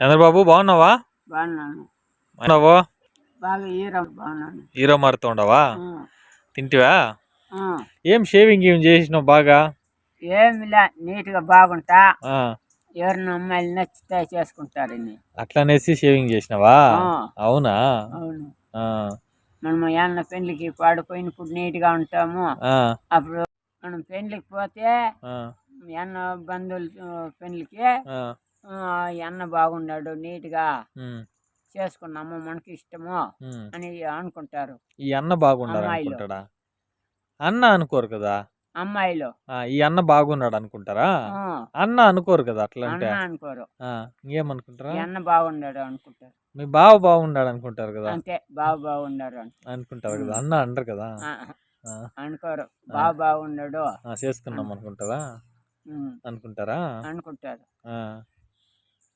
చంద్రబాబు బాగున్నావా? హీరో మారుతూ ఉండవా తింటివా. ఏం షేవింగ్ ఏం చేసినావు బాగా? ఏమిలే నీట్గా బాగుంటా? ఆ, ఎవరిని అమ్మాయిలు నచ్చితే చేసుకుంటారని అట్లనేసి షేవింగ్ చేసినావా. అవునా? అవును. మనం ఏమన్నా పెళ్ళికి పాడిపోయినప్పుడు నీట్గా ఉంటాము. ఆ, అప్పుడు మనం పెళ్ళికి పోతే ఆ, ఎన్న బంధువులు పెళ్ళికి ఎన్న బాగున్నాడు నీట్గా ఉమ్, చేసుకున్నాము మనకి ఇష్టము. అని అనుకుంటారు. ఈ అన్న బాగున్నాడు. అనుకుంటాడా? అన్న అనుకోరు కదా? అమ్మాయిలు. ఈ అన్న బాగున్నాడు అనుకుంటారా? అన్న అనుకోరు కదా అట్లా అంటే అన్న అనుకోరు. ఈ అన్న బాగున్నాడు అనుకుంటారు. మీ బావ బాగున్నాడు అనుకుంటారు కదా? అంతే బాగా బాగున్నాడు అని అనుకుంటారు కదా? అన్న అంటారు కదా? అనుకోరు. బాగా బాగున్నాడు. చేసుకున్నాం అనుకుంటారా? అనుకుంటారా? అనుకుంటారు. ఆ,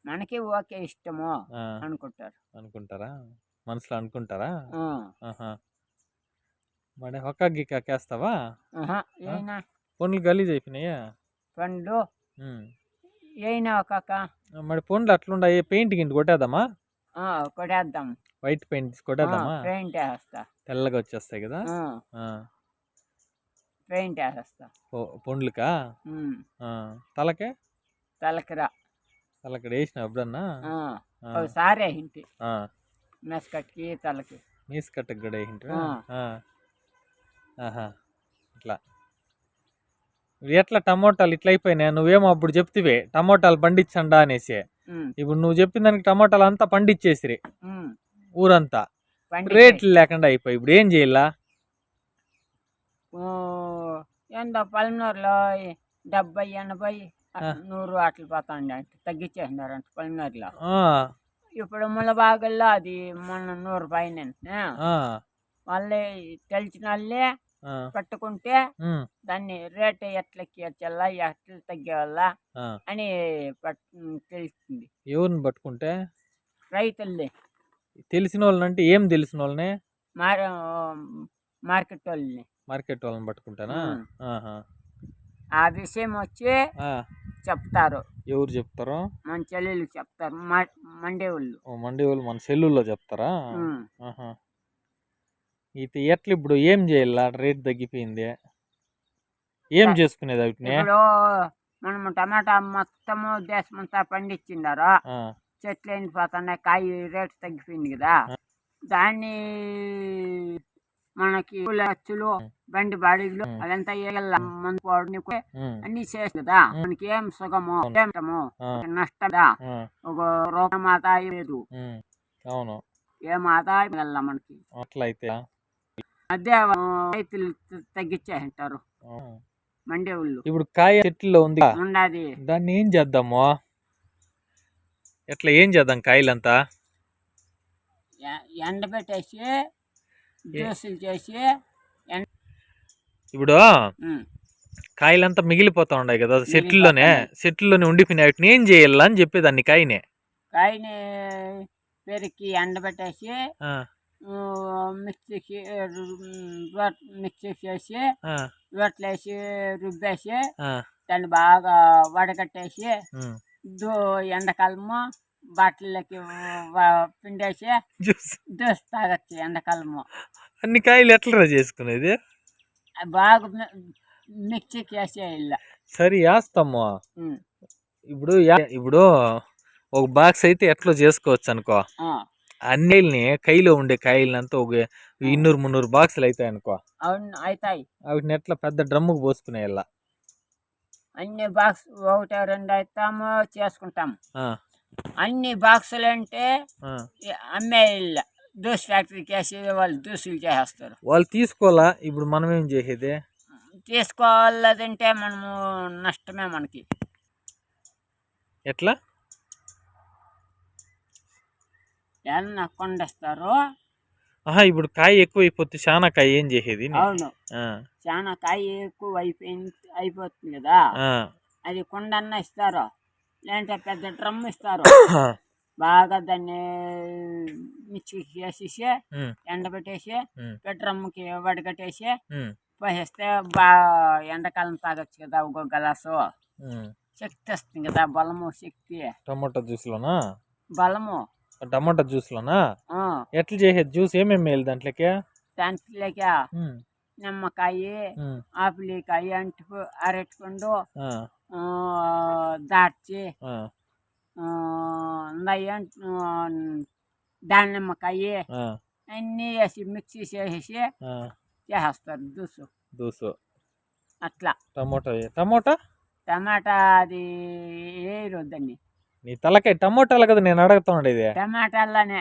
మనకి ఓకే ఇష్టము అనుకుంటారు. అనుకుంటారా? మనసులో అనుకుంటారా? మరి ఒక్క గిక్కేస్తావా ఆహా, ఏనా? పండ్లు గలీజ్ అయిపోయినాయా పండ్లు. ఏనా ఒక మరి పండ్లు అట్లుండాయి పెయింట్ గింటి కొట్టేద్దామా? కొడేద్దాం వైట్ పెయింట్ కొట్టేద్దామా? పెయింట్ వేస్తా. తెల్లగా వచ్చేస్తాయి కదా? పెయింట్ వేస్తా పొ- పండ్లుకా? తలకే? తలకిరా తలకడ వేసినావు ఎప్పుడన్నా? ఒకసారి ఆ. మెస్కట్కి తలకి. కూడా ఇట్లా. ఎట్లా టమోటాలు ఇట్లా అయిపోయినాయి? నువ్వేమో అప్పుడు చెప్తివే టమోటాలు పండించండా అనేసి. ఇప్పుడు నువ్వు చెప్పిన దానికి టమోటాలు అంతా పండించేసిరి ఊరంతా. రేట్లు లేకుండా అయిపోయి ఇప్పుడు ఏం చేయాలా? ఓ, ఏందో పల్మూరులో డెబ్బై ఎనభై. నూరు అట్లా పోతాండి అంటే తగ్గించేసినారంట పల్మూరులో ఆ, ఇప్పుడు ములబాగల్లో అది మొన్న నూరు పైన ఆ, వాళ్ళే తెలిసిన వాళ్ళే పట్టుకుంటే దాన్ని రేట్ ఎట్లా ఎక్కించాలా ఎట్లా తగ్గేవాళ్ళ. అని తెలుస్తుంది. ఎవరిని పట్టుకుంటే? రైతుల్ని. తెలిసిన వాళ్ళని అంటే ఏం తెలిసిన వాళ్ళని మార్ మార్కెట్ వాళ్ళని మార్కెట్ వాళ్ళని పట్టుకుంటానా. ఆ విషయం వచ్చి చెప్తారు. ఎవరు చెప్తారో? మన చెల్లెలు చెప్తారు. మండే వాళ్ళు మండి వాళ్ళు మన సెల్లుల్లో చెప్తారా. ఇది ఎట్లా ఇప్పుడు ఏం చేయాల? రేట్ తగ్గిపోయింది. ఏం చేసుకునేది వాటిని? ఇప్పుడు మనం టమాటా మొత్తము దేశమంతా పండించిండారు? చెట్లు ఎండిపోతున్నాయి. కాయ రేటు తగ్గిపోయింది కదా? దాన్ని మనకి బండి బాడీలు. అదంతా మందు అన్ని చేసి కదా. మనకి ఏం సుఖము ఏం సుఖము, ఆ, నష్టదా ఒక రూపం ఆదాయం లేదు. అవును. ఏం ఆదాయం వెళ్ళ మనకి. అట్లా అయితే అదే రైతులు త- తగ్గించేసింటారు. ఆ. మండే వాళ్ళు ఇప్పుడు కాయ చెట్లలో ఉంది? ఉండాది. దాన్ని ఏం చేద్దాము? ఎట్లా ఏం చేద్దాం కాయలంతా? ఎండబెట్టేసి జ్యూసులు చేసి ఇప్పుడు కాయలంతా మిగిలిపోతా ఉన్నాయి కదా చెట్లలోనే. చెట్లలోనే ఉండిపోయినాయి. వాటిని ఏం చేయాలా అని చెప్పేదాన్ని కాయనే. కాయని పెరికి ఎండబెట్టేసి మిక్సీకి మిక్సీ చేసి రోట్లేసి రుబ్బేసి దాన్ని బాగా వడగట్టేసి. దో ఎండాకాలము బాటిల్లోకి వ- పిండేసి జ్యూస్. తాగొచ్చు ఎండాకాలము. అన్ని కాయలు ఎట్లా చేసుకునేది? బాగా మిక్సీకి వేసేయాల సరే వేస్తాము. ఇప్పుడు ఇప్పుడు ఒక బాక్స్ అయితే ఎట్లా చేసుకోవచ్చు అనుకో. అన్నిల్ని కైలో ఉండే కాయలంతా ఒక ఇన్నూరు మున్నూరు బాక్సులు అవుతాయి అనుకో. అవును అవుతాయి వాటిని ఎట్లా పెద్ద డ్రమ్ముకు పోసుకునేయాల అన్ని బాక్స్ ఒకటి రెండు అవుతాము చేసుకుంటాం ఆ, అన్ని బాక్సులు అంటే ఆ. అమ్మే దూస్ ఫ్యాక్టరీకి వేసి వాళ్ళు దూసులు చేసేస్తారు. వాళ్ళు తీసుకోవాలా? ఇప్పుడు మనం ఏం చేసేది? తీసుకోవాలంటే మనము నష్టమే మనకి. ఎట్లా? ఏమన్నా కొండేస్తారు? ఆహా ఇప్పుడు కాయ ఎక్కువ అయిపోతే చాలా కాయ ఏం చేసేది? అవును. చాలా కాయ ఎక్కువ అయిపోయింది అయిపోతుంది కదా? అది కొండన్న ఇస్తారు? లేదంటే పెద్ద డ్రమ్ ఇస్తారు? బాగా దాన్ని మిక్సీకి వేసేసి ఎండబెట్టేసి ఉమ్, డ్రమ్కి వడగట్టేసి పోసేస్తే బాగా ఎండాకాలం తాగొచ్చు కదా ఒక గ్లాసు. శక్తి వస్తుంది కదా బలము శక్తి. టమాటా జ్యూస్లోనా? బలము. టమాటా జ్యూస్లోనా? ఎట్లా చేసేది? జ్యూస్ ఏమేమి వేయాలి దాంట్లోకి? దాంట్లోకి నిమ్మకాయ ఆపిలికాయ అంటు అరటిపండు దార్చి ఆ, దానిమ్మకాయ అన్నీ వేసి మిక్సీ చేసేసి ఆ, చేసేస్తారు జ్యూసు జ్యూస్ అట్లా. Tomato tomato? టమాటా అది వేయరు దాన్ని నీ తలకాయ టమోటాలు కదా నేను అడుగుతా ఉండేది టమాటాలనే.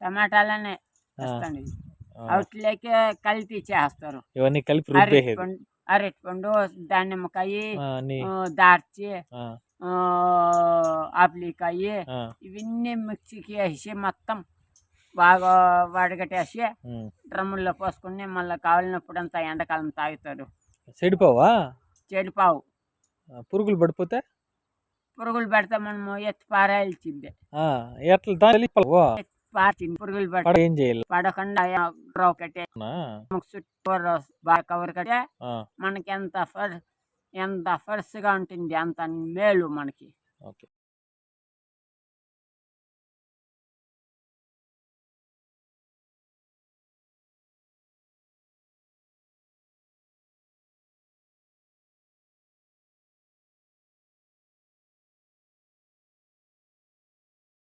టమాటాలనే. అవుట్లోకి కల్తీ చేస్తారు ఇవన్నీ కలిపి అరటిపండు దానిమ్మకాయ దార్చి ఆపిలికాయ. ఇవన్నీ మిక్సీకి వేసి మొత్తం బాగా వడగట్టేసి. డ్రమ్ముల్లో పోసుకుని మళ్ళీ కావాలినప్పుడు అంతా ఎండాకాలం తాగుతారు చెడిపోవా? చెడిపావు. పురుగులు పడిపోతే? పురుగులు పెడితే మనము ఎత్తి? పార్చింది పురుగులు పడ పెడితే ఏం చేయాలి? పడకుండా కట్టే చుట్టూ బాగా కవర్ కట్టే మనకి ఎంత ఎంత ఫ్రెష్గా ఉంటుంది అంత మేలు మనకి. ఓకే.